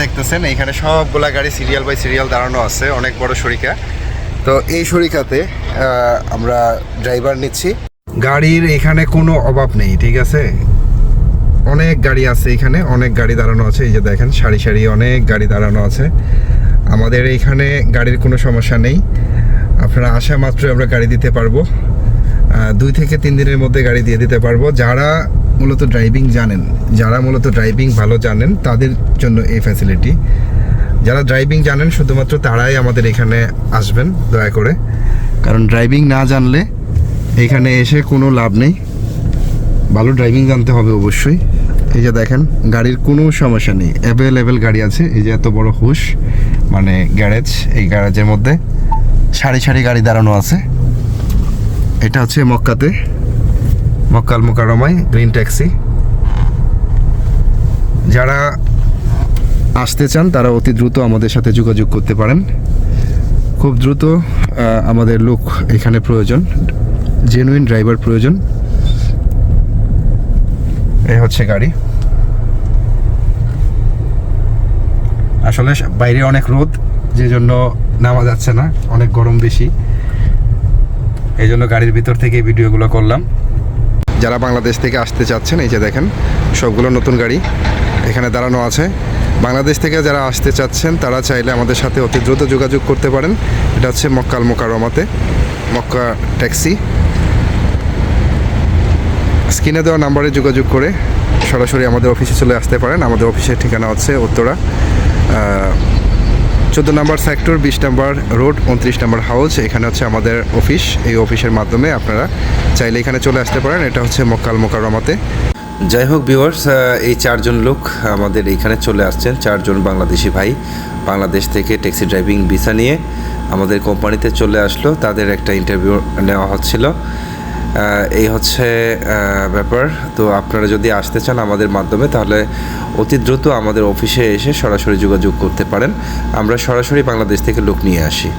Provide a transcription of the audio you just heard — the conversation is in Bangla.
দেখতেছেন এখানে সবগুলা গাড়ি সিরিয়াল বাই সিরিয়াল দাঁড়ানো আছে, অনেক বড় শরিকা। তো এই শরিকাতে আমরা ড্রাইভার নিচ্ছি। গাড়ির এখানে কোনো অভাব নেই, ঠিক আছে? অনেক গাড়ি আছে এখানে, অনেক গাড়ি দাঁড়ানো আছে, এই যে দেখেন, সারি সারি অনেক গাড়ি দাঁড়ানো আছে। আমাদের এইখানে গাড়ির কোনো সমস্যা নেই। আপনারা আসা মাত্রই আমরা গাড়ি দিতে পারব। দুই থেকে তিন দিনের মধ্যে গাড়ি দিয়ে দিতে পারব। যারা মূলত ড্রাইভিং জানেন, যারা মূলত ড্রাইভিং ভালো জানেন, তাদের জন্য এই ফ্যাসিলিটি যারা ড্রাইভিং জানেন, শুধুমাত্র তারাই আমাদের এখানে আসবেন, দয়া করে। কারণ ড্রাইভিং না জানলে এখানে এসে কোনো লাভ নেই। ভালো ড্রাইভিং জানতে হবে অবশ্যই। এই যে দেখেন, গাড়ির কোনো সমস্যা নেই। অ্যাভেলেবেল গাড়ি আছে। এই যে এত বড় হুশ মানে গ্যারেজ, এই গ্যারেজের মধ্যে সারি সারি গাড়ি দাঁড়ানো আছে। এটা হচ্ছে মক্কাতে। মক্কাল মোকারমায় গ্রিন ট্যাক্সি। যারা আসতে চান, তারা অতি দ্রুত আমাদের সাথে যোগাযোগ করতে পারেন। খুব দ্রুত আমাদের লোক এখানে প্রয়োজন। জেনুইন ড্রাইভার প্রয়োজন। এই হচ্ছে গাড়ি। আসলে বাইরে অনেক রোদ যে জন্য নামা যাচ্ছে না, অনেক গরম বেশি। এই জন্য গাড়ির ভিতর থেকে ভিডিওগুলো করলাম। যারা বাংলাদেশ থেকে আসতে চাচ্ছেন, এই যে দেখেন, সবগুলো নতুন গাড়ি এখানে দাঁড়ানো আছে। বাংলাদেশ থেকে যারা আসতে চাচ্ছেন, তারা চাইলে আমাদের সাথে অতি দ্রুত যোগাযোগ করতে পারেন। এটা হচ্ছে মক্কাল মোকারমাতে মক্কা ট্যাক্সি। স্ক্রিনে দেওয়া নাম্বারে যোগাযোগ করে সরাসরি আমাদের অফিসে চলে আসতে পারেন। আমাদের অফিসের ঠিকানা হচ্ছে উত্তরা চোদ্দ নম্বর সেক্টর, বিশ নম্বর রোড, উনত্রিশ নম্বর হাউস। এখানে হচ্ছে আমাদের অফিস। এই অফিসের মাধ্যমে আপনারা চাইলে এখানে চলে আসতে পারেন। এটা হচ্ছে মক্কাল মোকারমাতে যাই হোক ভিউয়ার্স এই চারজন লোক আমাদের এইখানে চলে আসছেন। চারজন বাংলাদেশি ভাই বাংলাদেশ থেকে ট্যাক্সি ড্রাইভিং ভিসা নিয়ে আমাদের কোম্পানিতে চলে আসলো। তাদের একটা ইন্টারভিউ নেওয়া হচ্ছিল। এই হচ্ছে ব্যাপার। তো আপনারা যদি আসতে চান আমাদের মাধ্যমে, তাহলে অতি দ্রুত আমাদের অফিসে এসে সরাসরি যোগাযোগ করতে পারেন। আমরা সরাসরি বাংলাদেশ থেকে লোক নিয়ে আসি।